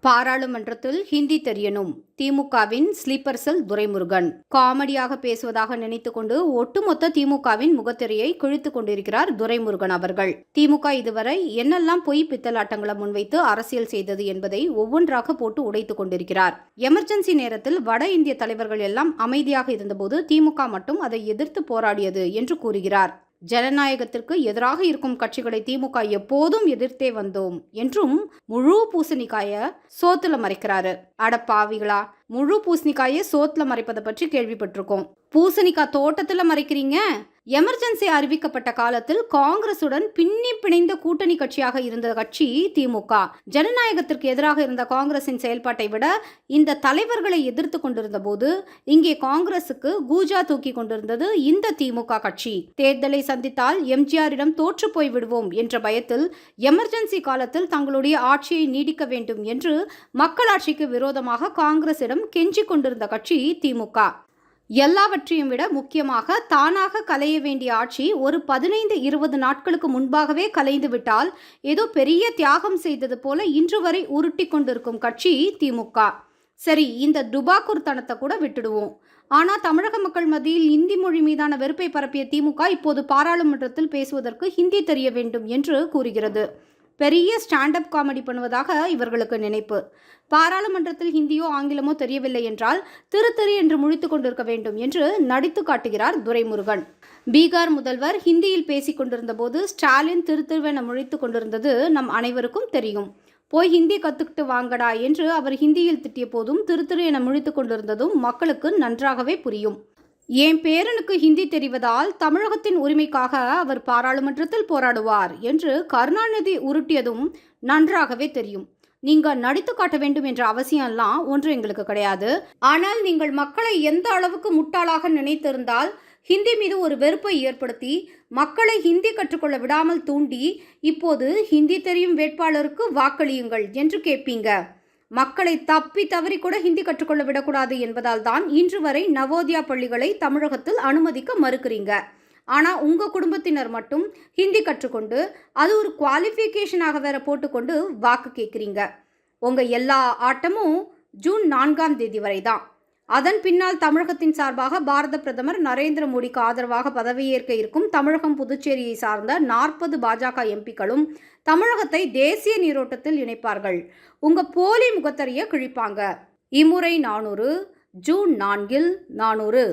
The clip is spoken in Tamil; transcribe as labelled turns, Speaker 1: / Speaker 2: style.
Speaker 1: பாராளுமன்றத்தில் ஹிந்தி தெரியணும். திமுகவின் ஸ்லீப்பர் செல் துரைமுருகன். காமெடியாக பேசுவதாக நினைத்துக்கொண்டு ஒட்டுமொத்த திமுகவின் முகத்திரையை கிழித்துக் கொண்டிருக்கிறார் துரைமுருகன் அவர்கள். திமுக இதுவரை என்னெல்லாம் பொய் பித்தலாட்டங்களை முன்வைத்து அரசியல் செய்தது என்பதை ஒவ்வொன்றாக போட்டு உடைத்துக் கொண்டிருக்கிறார். எமர்ஜென்சி நேரத்தில் வட இந்திய தலைவர்கள் எல்லாம் அமைதியாக இருந்தபோது திமுக மட்டும் அதை எதிர்த்து போராடியது என்று கூறுகிறார். ஜனநாயகத்திற்கு எதிராக இருக்கும் கட்சிகளை திமுக எப்போதும் எதிர்த்தே வந்தோம் என்றும் முழு பூசணிக்காய சோத்துல மறைக்கிறாரு. அட பாவிகளா முழு பூசணிக்காயை சோத்துல மறைப்பதை பற்றி கேள்விப்பட்டிருக்கோம். பூசணிக்காய் தோட்டத்துல மறைக்கிறீங்க? எமர்ஜென்சி அறிவிக்கப்பட்ட காலத்தில் காங்கிரசுடன் பின்னி பிணைந்த கூட்டணி கட்சியாக இருந்த கட்சி திமுக. ஜனநாயகத்திற்கு எதிராக இருந்த காங்கிரசின் செயல்பாட்டை விட இந்த தலைவர்களை எதிர்த்து கொண்டிருந்த போது இங்கே காங்கிரசுக்கு கூஜா தூக்கி கொண்டிருந்தது இந்த திமுக கட்சி. தேர்தலை சந்தித்தால் எம்ஜிஆரிடம் தோற்று போய் விடுவோம் என்ற பயத்தில் எமர்ஜென்சி காலத்தில் தங்களுடைய ஆட்சியை நீடிக்க வேண்டும் என்று மக்களாட்சிக்கு விரோதமாக காங்கிரசிடம் கெஞ்சிக் கொண்டிருந்த கட்சி திமுக. எல்லாவற்றையும் விட முக்கியமாக தானாக கலைய வேண்டிய ஆட்சி ஒரு பதினைந்து இருபது நாட்களுக்கு முன்பாகவே கலைந்து விட்டால் ஏதோ பெரிய தியாகம் செய்தது போல இன்று வரை உருட்டி கொண்டிருக்கும் கட்சி திமுக. சரி இந்த டுபாக்கூர்த்தனத்தை கூட விட்டுடுவோம். ஆனால் தமிழக மக்கள் மத்தியில் இந்தி மொழி மீதான வெறுப்பை பரப்பிய திமுக இப்போது பாராளுமன்றத்தில் பேசுவதற்கு ஹிந்தி தெரிய வேண்டும் என்று கூறுகிறது. பெரிய ஸ்டாண்டப் காமெடி பண்ணுவதாக இவர்களுக்கு நினைப்பு. பாராளுமன்றத்தில் ஹிந்தியோ ஆங்கிலமோ தெரியவில்லை என்றால் திரு திரு என்று முழித்து கொண்டிருக்க வேண்டும் என்று நடித்து காட்டுகிறார் துரைமுருகன். பீகார் முதல்வர் ஹிந்தியில் பேசிக் கொண்டிருந்த போது ஸ்டாலின் திரு திருவென முழித்து கொண்டிருந்தது நம் அனைவருக்கும் தெரியும். போய் ஹிந்தி கற்றுக்கிட்டு வாங்கடா என்று அவர் ஹிந்தியில் திட்டிய போதும் திரு திரு என முழித்து கொண்டிருந்ததும் மக்களுக்கு நன்றாகவே புரியும். என் பேரனுக்கு ஹிந்தி தெரிவதால் தமிழகத்தின் உரிமைக்காக அவர் பாராளுமன்றத்தில் போராடுவார் என்று கருணாநிதி உருட்டியதும் நன்றாகவே தெரியும். நீங்க நடித்து காட்ட வேண்டும் என்ற அவசியம்லாம் ஒன்று எங்களுக்கு கிடையாது. ஆனால் நீங்கள் மக்களை எந்த அளவுக்கு முட்டாளாக நினைத்திருந்தால் ஹிந்தி மீது ஒரு வெறுப்பை ஏற்படுத்தி மக்களை ஹிந்தி கற்றுக்கொள்ள விடாமல் தூண்டி இப்போது ஹிந்தி தெரியும் வேட்பாளருக்கு வாக்களியுங்கள் என்று கேட்பீங்க. மக்களை தப்பி தவறி கூட ஹிந்தி கற்றுக்கொள்ள விடக்கூடாது என்பதால் தான் இன்று வரை நவோதயா பள்ளிகளை தமிழகத்தில் அனுமதிக்க மறுக்கிறீங்க. ஆனால் உங்கள் குடும்பத்தினர் மட்டும் ஹிந்தி கற்றுக்கொண்டு அது ஒரு குவாலிஃபிகேஷனாக வேற போட்டுக்கொண்டு வாக்கு கேட்குறீங்க உங்கள் எல்லா ஆட்டமும் ஜூன் நான்காம் தேதி வரை தான். அதன் பின்னால் தமிழகத்தின் சார்பாக பாரத பிரதமர் நரேந்திர மோடிக்கு ஆதரவாக பதவியேற்க இருக்கும் தமிழகம் புதுச்சேரியை சார்ந்த நாற்பது பாஜக எம்பிக்களும் தமிழகத்தை தேசிய நீரோட்டத்தில் இணைப்பார்கள். உங்க போலி முகத்தறிய கிழிப்பாங்க. இம்முறை நானூறு ஜூன் நான்கில் நானூறு.